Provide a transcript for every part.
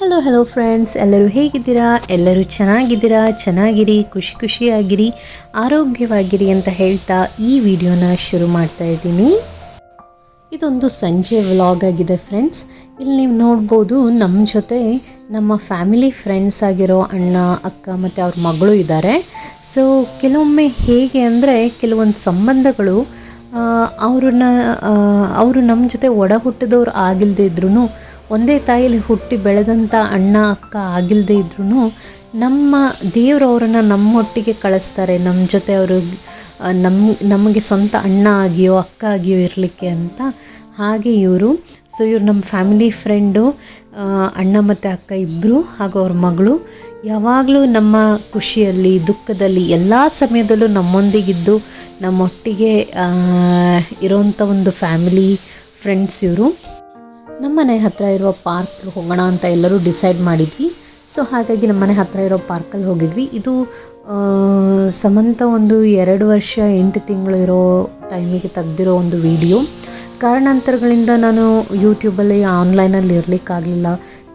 Hello hello friends ಎಲ್ಲರೂ ಹೇಗಿದ್ದೀರಾ? ಎಲ್ಲರೂ ಚೆನ್ನಾಗಿದ್ದೀರಾ? ಚೆನ್ನಾಗಿರಿ, ಖುಷಿ ಖುಷಿಯಾಗಿರಿ, ಆರೋಗ್ಯವಾಗಿರಿ ಅಂತ ಹೇಳ್ತಾ ಈ ವಿಡಿಯೋನ ಶುರು ಮಾಡ್ತಾ ಇದ್ದೀನಿ. ಇದೊಂದು ಸಂಜೆ ವ್ಲಾಗ್ ಆಗಿದೆ ಫ್ರೆಂಡ್ಸ್ ಇಲ್ಲಿ ನೀವು ನೋಡ್ಬೋದು ನಮ್ಮ ಜೊತೆ ನಮ್ಮ ಫ್ಯಾಮಿಲಿ ಫ್ರೆಂಡ್ಸ್ ಆಗಿರೋ ಅಣ್ಣ, ಅಕ್ಕ ಮತ್ತು ಅವ್ರ ಮಗಳು ಇದ್ದಾರೆ. ಸೊ ಕೆಲವೊಮ್ಮೆ ಹೇಗೆ ಅಂದರೆ ಕೆಲವೊಂದು ಸಂಬಂಧಗಳು ಅವ್ರನ್ನ ಅವರು ನಮ್ಮ ಜೊತೆ ಒಡ ಹುಟ್ಟಿದವ್ರು ಆಗಿಲ್ಲದೆ ಇದ್ರೂ ಒಂದೇ ತಾಯಿಲಿ ಹುಟ್ಟಿ ಬೆಳೆದಂಥ ಅಣ್ಣ, ಅಕ್ಕ ಆಗಿಲ್ಲದೆ ಇದ್ರೂ ನಮ್ಮ ದೇವರು ಅವರನ್ನು ನಮ್ಮೊಟ್ಟಿಗೆ ಕಳಿಸ್ತಾರೆ. ನಮ್ಮ ಜೊತೆ ಅವರು ನಮ್ಮ ನಮಗೆ ಸ್ವಂತ ಅಣ್ಣ ಆಗಿಯೋ, ಅಕ್ಕ ಆಗಿಯೋ ಇರಲಿಕ್ಕೆ ಅಂತ ಹಾಗೆ ಇವರು ಸೊ ಇವ್ರು ನಮ್ಮ ಫ್ಯಾಮಿಲಿ ಫ್ರೆಂಡು ಅಣ್ಣ ಮತ್ತು ಅಕ್ಕ ಇಬ್ಬರು ಹಾಗೂ ಅವ್ರ ಮಗಳು. ಯಾವಾಗಲೂ ನಮ್ಮ ಖುಷಿಯಲ್ಲಿ, ದುಃಖದಲ್ಲಿ, ಎಲ್ಲ ಸಮಯದಲ್ಲೂ ನಮ್ಮೊಂದಿಗಿದ್ದು, ನಮ್ಮೊಟ್ಟಿಗೆ ಇರೋಂಥ ಒಂದು ಫ್ಯಾಮಿಲಿ ಫ್ರೆಂಡ್ಸ್ ಇವರು. ನಮ್ಮನೆ ಹತ್ತಿರ ಇರುವ ಪಾರ್ಕ್ ಹೋಗೋಣ ಅಂತ ಎಲ್ಲರೂ ಡಿಸೈಡ್ ಮಾಡಿದ್ವಿ. ಸೊ ಹಾಗಾಗಿ ನಮ್ಮ ಮನೆ ಹತ್ತಿರ ಇರೋ ಪಾರ್ಕಲ್ಲಿ ಹೋಗಿದ್ವಿ. ಇದು ಸಮಂತ ಒಂದು ಎರಡು ವರ್ಷ ಎಂಟು ತಿಂಗಳು ಇರೋ ಟೈಮಿಗೆ ತೆಗ್ದಿರೋ ಒಂದು ವಿಡಿಯೋ. ಕಾರಣಾಂತರಗಳಿಂದ ನಾನು ಯೂಟ್ಯೂಬಲ್ಲಿ ಆನ್ಲೈನಲ್ಲಿ ಇರಲಿಕ್ಕಾಗಲಿಲ್ಲ.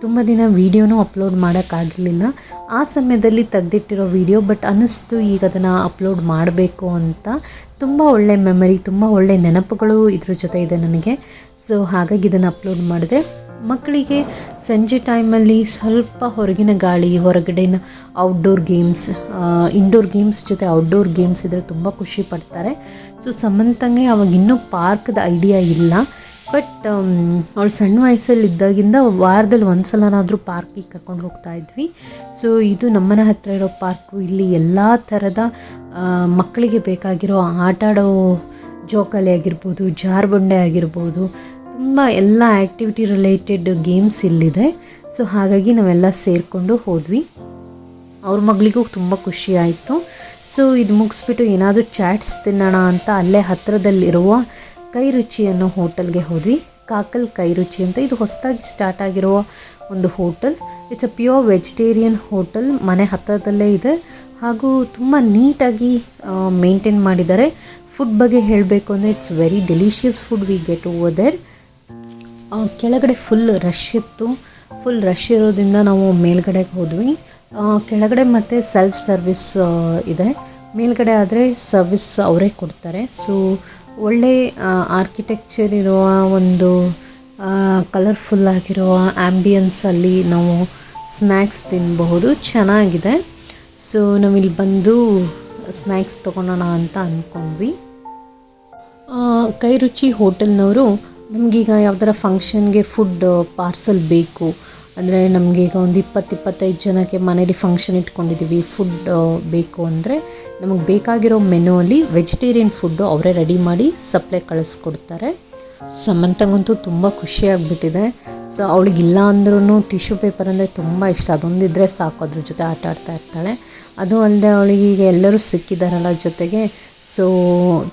ತುಂಬ ದಿನ ವೀಡಿಯೋನೂ ಅಪ್ಲೋಡ್ ಮಾಡೋಕ್ಕಾಗಲಿಲ್ಲ ಆ ಸಮಯದಲ್ಲಿ ತೆಗೆದಿಟ್ಟಿರೋ ವಿಡಿಯೋ, ಬಟ್ ಅನ್ನಿಸ್ತು ಈಗ ಅದನ್ನು ಅಪ್ಲೋಡ್ ಮಾಡಬೇಕು ಅಂತ. ತುಂಬ ಒಳ್ಳೆ ಮೆಮರಿ, ತುಂಬ ಒಳ್ಳೆ ನೆನಪುಗಳು ಇದ್ರ ಜೊತೆ ಇದೆ ನನಗೆ. ಸೊ ಹಾಗಾಗಿ ಇದನ್ನು ಅಪ್ಲೋಡ್ ಮಾಡಿದೆ. ಮಕ್ಕಳಿಗೆ ಸಂಜೆ ಟೈಮಲ್ಲಿ ಸ್ವಲ್ಪ ಹೊರಗಿನ ಗಾಳಿ, ಹೊರಗಡೆನ ಔಟ್ಡೋರ್ ಗೇಮ್ಸ್ ಇಂಡೋರ್ ಗೇಮ್ಸ್ ಜೊತೆ ಔಟ್ಡೋರ್ ಗೇಮ್ಸ್ ಇದ್ದರೆ ತುಂಬ ಖುಷಿ ಪಡ್ತಾರೆ. ಸೊ ಸಮಂತಂಗೆ ಅವಾಗ ಇನ್ನೂ ಪಾರ್ಕ್ದ ಐಡಿಯಾ ಇಲ್ಲ. ಬಟ್ ಅವಳು ಸಣ್ಣ ವಯಸ್ಸಲ್ಲಿ ಇದ್ದಾಗಿಂದ ವಾರದಲ್ಲಿ ಒಂದು ಸಲನಾದರೂ ಪಾರ್ಕಿಗೆ ಕರ್ಕೊಂಡು ಹೋಗ್ತಾ ಇದ್ವಿ. ಸೊ ಇದು ನಮ್ಮನೆ ಹತ್ತಿರ ಇರೋ ಪಾರ್ಕು ಇಲ್ಲಿ ಎಲ್ಲ ಥರದ ಮಕ್ಕಳಿಗೆ ಬೇಕಾಗಿರೋ ಆಟ ಆಡೋ ಜೋಕಾಲಿ ಆಗಿರ್ಬೋದು, ಜಾರ್ಬಂಡೆ ಆಗಿರ್ಬೋದು ತುಂಬ ಎಲ್ಲ ಆ್ಯಕ್ಟಿವಿಟಿ ರಿಲೇಟೆಡ್ ಗೇಮ್ಸ್ ಇಲ್ಲಿದೆ. ಸೊ ಹಾಗಾಗಿ ನಾವೆಲ್ಲ ಸೇರಿಕೊಂಡು ಹೋದ್ವಿ. ಅವ್ರ ಮಗಳಿಗೂ ತುಂಬ ಖುಷಿ ಆಯಿತು. ಸೊ ಇದು ಮುಗಿಸ್ಬಿಟ್ಟು ಏನಾದರೂ ಚಾಟ್ಸ್ ತಿನ್ನೋಣ ಅಂತ ಅಲ್ಲೇ ಹತ್ತಿರದಲ್ಲಿರುವ ಕೈ ರುಚಿ ಅನ್ನೋ ಹೋಟೆಲ್ಗೆ ಹೋದ್ವಿ. ಕಾಕಲ್ ಕೈ ರುಚಿ ಅಂತ ಇದು ಹೊಸದಾಗಿ ಸ್ಟಾರ್ಟ್ ಆಗಿರುವ ಒಂದು hotel. It's a pure vegetarian hotel ಮನೆ ಹತ್ತಿರದಲ್ಲೇ ಇದೆ. ಹಾಗೂ ತುಂಬ ನೀಟಾಗಿ ಮೇಂಟೈನ್ ಮಾಡಿದ್ದಾರೆ. ಫುಡ್ ಬಗ್ಗೆ ಹೇಳಬೇಕು ಅಂದರೆ it's very delicious food we get over there ಕೆಳಗಡೆ ಫುಲ್ ರಶ್ ಇತ್ತು. ಫುಲ್ ರಶ್ ಇರೋದ್ರಿಂದ ನಾವು ಮೇಲ್ಗಡೆಗೆ ಹೋದ್ವಿ. ಕೆಳಗಡೆ ಮತ್ತು ಸೆಲ್ಫ್ ಸರ್ವಿಸ್ ಇದೆ. ಮೇಲ್ಗಡೆ ಆದರೆ ಸರ್ವಿಸ್ ಅವರೇ ಕೊಡ್ತಾರೆ. ಸೊ ಒಳ್ಳೆ ಆರ್ಕಿಟೆಕ್ಚರ್ ಇರುವ ಒಂದು ಕಲರ್ಫುಲ್ ಆಗಿರುವ ಆ್ಯಂಬಿಯನ್ಸಲ್ಲಿ ನಾವು ಸ್ನ್ಯಾಕ್ಸ್ ತಿನ್ನಬಹುದು ಚೆನ್ನಾಗಿದೆ. ಸೊ ನಾವಿಲ್ಲಿ ಬಂದು ಸ್ನ್ಯಾಕ್ಸ್ ತೊಗೊಳೋಣ ಅಂತ ಅಂದ್ಕೊಂಡ್ವಿ ಕೈರುಚಿ ಹೋಟೆಲ್ನವರು ನಮಗೀಗ ಯಾವ್ದಾರ ಫಂಕ್ಷನ್ಗೆ ಫುಡ್ ಪಾರ್ಸಲ್ ಬೇಕು. ಅಂದರೆ ನಮಗೀಗ ಒಂದು ಇಪ್ಪತ್ತು ಇಪ್ಪತ್ತೈದು ಜನಕ್ಕೆ ಮನೇಲಿ ಫಂಕ್ಷನ್ ಇಟ್ಕೊಂಡಿದ್ದೀವಿ ಫುಡ್ ಬೇಕು ಅಂದರೆ ನಮಗೆ ಬೇಕಾಗಿರೋ ಮೆನುವಲ್ಲಿ ವೆಜಿಟೇರಿಯನ್ ಫುಡ್ಡು ಅವರೇ ರೆಡಿ ಮಾಡಿ ಸಪ್ಲೈ ಕಳಿಸ್ಕೊಡ್ತಾರೆ. ಸಮಂತಂಗಂತೂ ತುಂಬ ಖುಷಿಯಾಗಿಬಿಟ್ಟಿದೆ ಸೊ ಅವಳಿಗಿಲ್ಲ ಅಂದ್ರೂ ಟಿಶ್ಯೂ ಪೇಪರ್ ಅಂದರೆ ತುಂಬ ಇಷ್ಟ. ಅದೊಂದಿದ್ರೆ ಸಾಕು. ಅದ್ರ ಜೊತೆ ಆಟ ಆಡ್ತಾ ಇರ್ತಾಳೆ. ಅದು ಅಲ್ಲದೆ ಅವಳಿಗೆ ಈಗ ಎಲ್ಲರೂ ಸಿಕ್ಕಿದಾರಲ್ಲ ಜೊತೆಗೆ. ಸೊ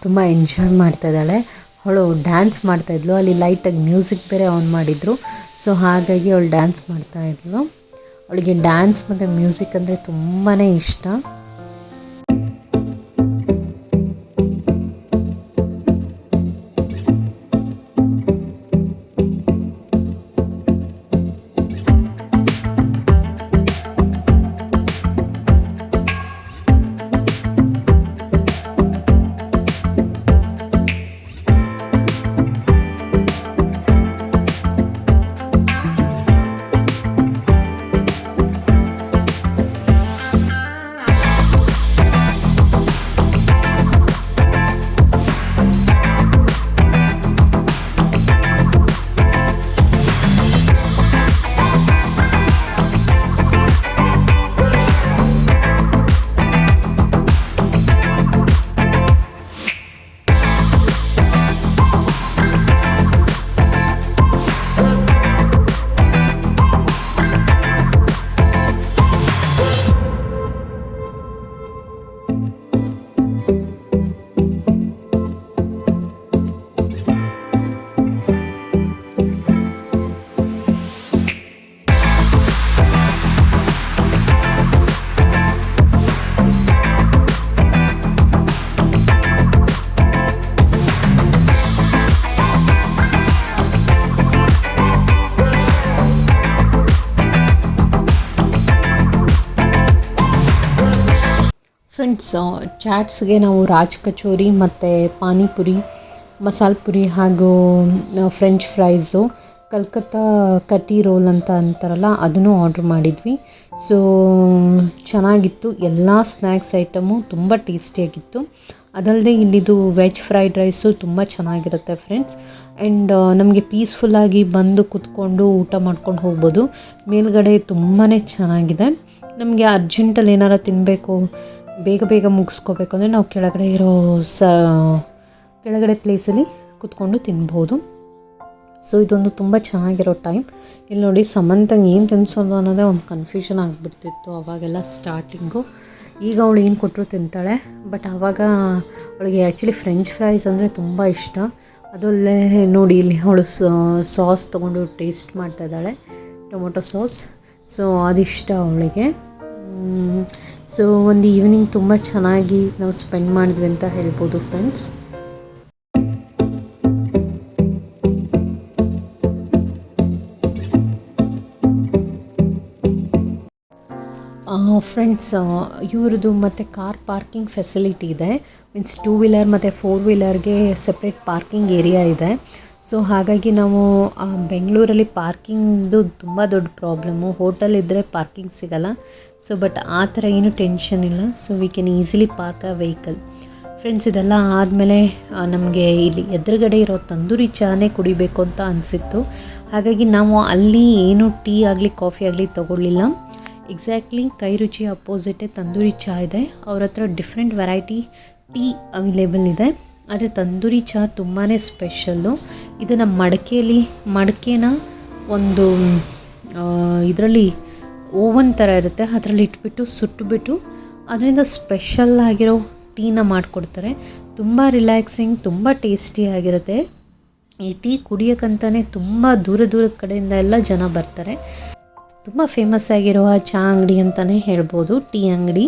ತುಂಬ ಎಂಜಾಯ್ ಮಾಡ್ತಾ ಇದ್ದಾಳೆ. ಅವಳು ಡ್ಯಾನ್ಸ್ ಮಾಡ್ತಾಯಿದ್ಲು ಅಲ್ಲಿ ಲೈಟಾಗಿ ಮ್ಯೂಸಿಕ್ ಬೇರೆ ಆನ್ ಮಾಡಿದರು. ಸೊ ಹಾಗಾಗಿ ಅವಳು ಡ್ಯಾನ್ಸ್ ಮಾಡ್ತಾಯಿದ್ಲು ಅವಳಿಗೆ ಡ್ಯಾನ್ಸ್ ಮತ್ತು ಮ್ಯೂಸಿಕ್ ಅಂದರೆ ತುಂಬಾ ಇಷ್ಟ. ಫ್ರೆಂಡ್ಸ್ ಚಾಟ್ಸ್ಗೆ ನಾವು ರಾಜ್ ಕಚೋರಿ ಮತ್ತು ಪಾನಿಪುರಿ, ಮಸಾಲ ಪುರಿ ಹಾಗೂ French fries Calcutta kati roll ಅಂತ ಅಂತಾರಲ್ಲ, ಅದನ್ನು ಆರ್ಡ್ರ್ ಮಾಡಿದ್ವಿ. ಸೊ ಚೆನ್ನಾಗಿತ್ತು. ಎಲ್ಲ ಸ್ನ್ಯಾಕ್ಸ್ ಐಟಮು ತುಂಬ ಟೇಸ್ಟಿಯಾಗಿತ್ತು ಅದಲ್ಲದೆ ಇಲ್ಲಿದು ವೆಜ್ ಫ್ರೈಡ್ ರೈಸು ತುಂಬ ಚೆನ್ನಾಗಿರುತ್ತೆ ಫ್ರೆಂಡ್ಸ್ ಆ್ಯಂಡ್ ನಮಗೆ ಪೀಸ್ಫುಲ್ಲಾಗಿ ಬಂದು ಕುತ್ಕೊಂಡು ಊಟ ಮಾಡ್ಕೊಂಡು ಹೋಗ್ಬೋದು. ಮೇಲ್ಗಡೆ ತುಂಬಾ ಚೆನ್ನಾಗಿದೆ. ನಮಗೆ ಅರ್ಜೆಂಟಲ್ಲಿ ಏನಾರು ತಿನ್ನಬೇಕು ಬೇಗ ಬೇಗ ಮುಗಿಸ್ಕೋಬೇಕು ಅಂದರೆ ನಾವು ಕೆಳಗಡೆ ಇರೋ ಸ, ಕೆಳಗಡೆ ಪ್ಲೇಸಲ್ಲಿ ಕೂತ್ಕೊಂಡು ತಿನ್ಬೋದು. ಸೊ ಇದೊಂದು ತುಂಬ ಚೆನ್ನಾಗಿರೋ ಟೈಮ್ ಇಲ್ಲಿ ನೋಡಿ ಸಮಂತಂಗೆ ಏನು ತಿನ್ಸೋದು ಅನ್ನೋದೇ ಒಂದು ಕನ್ಫ್ಯೂಷನ್ ಆಗಿಬಿಡ್ತಿತ್ತು ಅವಾಗೆಲ್ಲ ಸ್ಟಾರ್ಟಿಂಗು ಈಗ ಅವಳು ಏನು ಕೊಟ್ಟರು ತಿಂತಾಳೆ ಬಟ್ ಆವಾಗ ಅವಳಿಗೆ ಆ್ಯಕ್ಚುಲಿ ಫ್ರೆಂಚ್ ಫ್ರೈಸ್ ಅಂದರೆ ತುಂಬ ಇಷ್ಟ. ಅದಲ್ಲೇ ನೋಡಿ ಇಲ್ಲಿ ಅವಳು ಸಾಸ್ ತೊಗೊಂಡು ಟೇಸ್ಟ್ ಮಾಡ್ತಾ ಇದ್ದಾಳೆ, ಟೊಮೊಟೊ ಸಾಸ್ ಸೊ ಅದಿಷ್ಟ ಅವಳಿಗೆ. ಸೊ ಒಂದು ಈವ್ನಿಂಗ್ ತುಂಬ ಚೆನ್ನಾಗಿ ನಾವು ಸ್ಪೆಂಡ್ ಮಾಡಿದ್ವಿ ಅಂತ ಹೇಳ್ಬೋದು ಫ್ರೆಂಡ್ಸ್ ಫ್ರೆಂಡ್ಸ್ ಇವ್ರದ್ದು ಮತ್ತು ಕಾರ್ ಪಾರ್ಕಿಂಗ್ ಫೆಸಿಲಿಟಿ ಇದೆ. ಮೀನ್ಸ್ ಟೂ ವೀಲರ್ ಮತ್ತು ಫೋರ್ ವೀಲರ್ಗೆ ಸಪ್ರೇಟ್ ಪಾರ್ಕಿಂಗ್ ಏರಿಯಾ ಇದೆ. ಸೊ ಹಾಗಾಗಿ ನಾವು ಬೆಂಗಳೂರಲ್ಲಿ ಪಾರ್ಕಿಂಗ್ದು ತುಂಬ ದೊಡ್ಡ ಪ್ರಾಬ್ಲಮ್ಮು. ಹೋಟಲ್ ಇದ್ದರೆ ಪಾರ್ಕಿಂಗ್ ಸಿಗಲ್ಲ. ಸೊ ಬಟ್ ಆ ಥರ ಏನು ಟೆನ್ಷನ್ ಇಲ್ಲ. So we can easily park a vehicle friends ಇದೆಲ್ಲ ಆದಮೇಲೆ ನಮಗೆ ಇಲ್ಲಿ ಎದುರುಗಡೆ ಇರೋ ತಂದೂರಿ ಚಹಾನೇ ಕುಡಿಬೇಕು ಅಂತ ಅನಿಸಿತ್ತು. ಹಾಗಾಗಿ ನಾವು ಅಲ್ಲಿ ಏನು ಟೀ ಆಗಲಿ, ಕಾಫಿ ಆಗಲಿ ತೊಗೊಳ್ಳಿಲ್ಲ. ಎಕ್ಸಾಕ್ಟ್ಲಿ ಕೈ ರುಚಿ ಅಪೋಸಿಟೇ ತಂದೂರಿ ಚಹಾ ಇದೆ. ಅವ್ರ ಹತ್ರ ಡಿಫ್ರೆಂಟ್ ವೆರೈಟಿ ಟೀ ಅವೈಲೇಬಲ್ ಇದೆ. ಆದರೆ ತಂದೂರಿ ಚಹಾ ತುಂಬಾ ಸ್ಪೆಷಲ್ಲು. ಇದನ್ನು ಮಡಕೆಯಲ್ಲಿ ಮಡಕೆನ ಒಂದು ಇದರಲ್ಲಿ ಓವನ್ ಥರ ಇರುತ್ತೆ. ಅದರಲ್ಲಿ ಇಟ್ಬಿಟ್ಟು ಸುಟ್ಟುಬಿಟ್ಟು ಅದರಿಂದ ಸ್ಪೆಷಲ್ ಆಗಿರೋ ಟೀನ ಮಾಡಿಕೊಡ್ತಾರೆ. ತುಂಬ ರಿಲ್ಯಾಕ್ಸಿಂಗ್, ತುಂಬ ಟೇಸ್ಟಿಯಾಗಿರುತ್ತೆ ಈ ಟೀ ಕುಡಿಯೋಕ್ಕಂತಲೇ ತುಂಬ ದೂರ ದೂರದ ಕಡೆಯಿಂದ ಎಲ್ಲ ಜನ ಬರ್ತಾರೆ. ತುಂಬ ಫೇಮಸ್ ಆಗಿರುವ ಚಹಾ ಅಂಗಡಿ ಅಂತಲೇ ಹೇಳ್ಬೋದು, ಟೀ ಅಂಗಡಿ.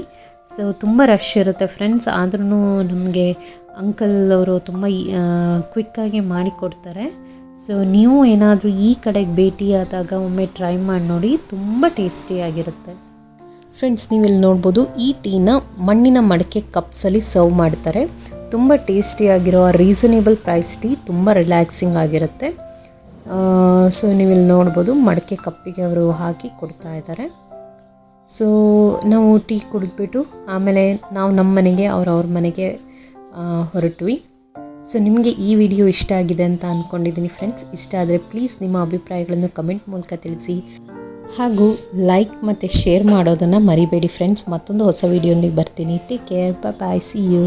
ಸೊ ತುಂಬ ರಶ್ ಇರುತ್ತೆ ಫ್ರೆಂಡ್ಸ್ ಆದ್ರೂ ನಮಗೆ ಅಂಕಲ್ ಅವರು ತುಂಬ ಕ್ವಿಕ್ಕಾಗಿ ಮಾಡಿಕೊಡ್ತಾರೆ. ಸೊ ನೀವು ಏನಾದರೂ ಈ ಕಡೆಗೆ ಭೇಟಿಯಾದಾಗ ಒಮ್ಮೆ ಟ್ರೈ ಮಾಡಿ ನೋಡಿ. ತುಂಬ ಟೇಸ್ಟಿಯಾಗಿರುತ್ತೆ ಫ್ರೆಂಡ್ಸ್ ನೀವಿಲ್ಲಿ ನೋಡ್ಬೋದು, ಈ ಟೀನ ಮಣ್ಣಿನ ಮಡಕೆ ಕಪ್ಸಲ್ಲಿ ಸರ್ವ್ ಮಾಡ್ತಾರೆ. ತುಂಬ ಟೇಸ್ಟಿಯಾಗಿರೋ ರೀಸನೇಬಲ್ ಪ್ರೈಸ್ ಟೀ ತುಂಬ ರಿಲ್ಯಾಕ್ಸಿಂಗ್ ಆಗಿರುತ್ತೆ. ಸೊ ನೀವಿಲ್ಲಿ ನೋಡ್ಬೋದು, ಮಡಕೆ ಕಪ್ಪಿಗೆ ಅವರು ಹಾಕಿ ಕೊಡ್ತಾ ಇದ್ದಾರೆ. ಸೊ ನಾವು ಟೀ ಕುಡಿದ್ಬಿಟ್ಟು ಆಮೇಲೆ ನಾವು ನಮ್ಮ ಮನೆಗೆ ಅವ್ರ ಅವ್ರ ಮನೆಗೆ ಹೊರಟ್ವಿ. ಸೊ ನಿಮಗೆ ಈ ವಿಡಿಯೋ ಇಷ್ಟ ಆಗಿದೆ ಅಂತ ಅಂದ್ಕೊಂಡಿದ್ದೀನಿ ಫ್ರೆಂಡ್ಸ್ ಇಷ್ಟ ಆದರೆ ಪ್ಲೀಸ್ ನಿಮ್ಮ ಅಭಿಪ್ರಾಯಗಳನ್ನು ಕಮೆಂಟ್ ಮೂಲಕ ತಿಳಿಸಿ. ಹಾಗೂ ಲೈಕ್ ಮತ್ತು ಶೇರ್ ಮಾಡೋದನ್ನು ಮರಿಬೇಡಿ ಫ್ರೆಂಡ್ಸ್ ಮತ್ತೊಂದು ಹೊಸ ವಿಡಿಯೋಂದಿಗೆ ಬರ್ತೀನಿ. Take care bye see you